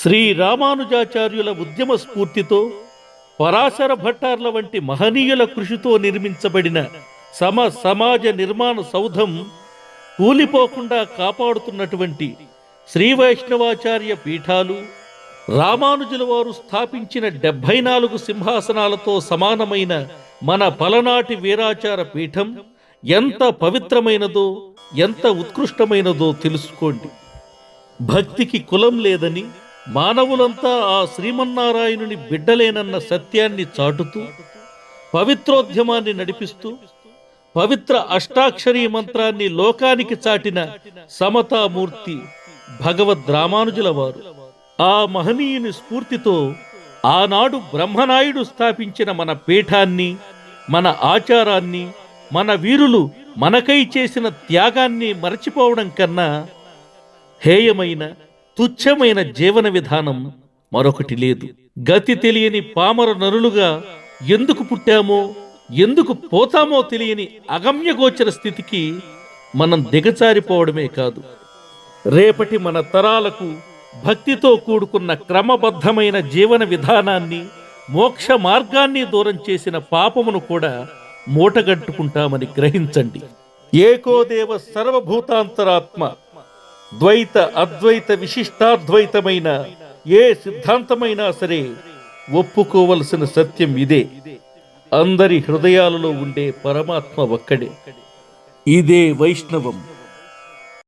శ్రీ రామానుజాచార్యుల ఉద్యమ స్ఫూర్తితో పరాశర భట్టార్ల వంటి మహనీయుల కృషితో నిర్మించబడిన సమ సమాజ నిర్మాణ సౌధం కూలిపోకుండా కాపాడుతున్నటువంటి శ్రీ వైష్ణవాచార్య పీఠాలు రామానుజుల వారు స్థాపించిన డెబ్భై నాలుగు సింహాసనాలతో సమానమైన మన పలనాటి వీరాచార పీఠం ఎంత పవిత్రమైనదో ఎంత ఉత్కృష్టమైనదో తెలుసుకోండి. భక్తికి కులం లేదని మానవులంతా ఆ శ్రీమన్నారాయణుని బిడ్డలేనన్న సత్యాన్ని చాటుతూ పవిత్రోద్యమాన్ని నడిపిస్తూ పవిత్ర అష్టాక్షరీ మంత్రాన్ని లోకానికి చాటిన సమతామూర్తి భగవద్ రామానుజుల వారు ఆ మహనీయుని స్ఫూర్తితో ఆనాడు బ్రహ్మనాయుడు స్థాపించిన మన పీఠాన్ని మన ఆచారాన్ని మన వీరులు మనకై చేసిన త్యాగాన్ని మరచిపోవడం కన్నా హేయమైన తుచ్చమైన జీవన విధానం మరొకటి లేదు. గతి తెలియని పామర నరులుగా ఎందుకు పుట్టామో ఎందుకు పోతామో తెలియని అగమ్యగోచర స్థితికి మనం దిగజారిపోవడమే కాదు. రేపటి మన తరాలకు భక్తితో కూడుకున్న క్రమబద్ధమైన జీవన విధానాన్ని మోక్ష మార్గాన్ని దూరం చేసిన పాపమును కూడా మూటగట్టుకుంటామని గ్రహించండి. ఏకోదేవ సర్వభూతాంతరాత్మ ద్వైత అద్వైత విశిష్టాద్వైతమైన ఏ సిద్ధాంతమైనా సరే ఒప్పుకోవలసిన సత్యం ఇదే. అందరి హృదయాలలో ఉండే పరమాత్మ ఒక్కడే. ఇదే వైష్ణవం.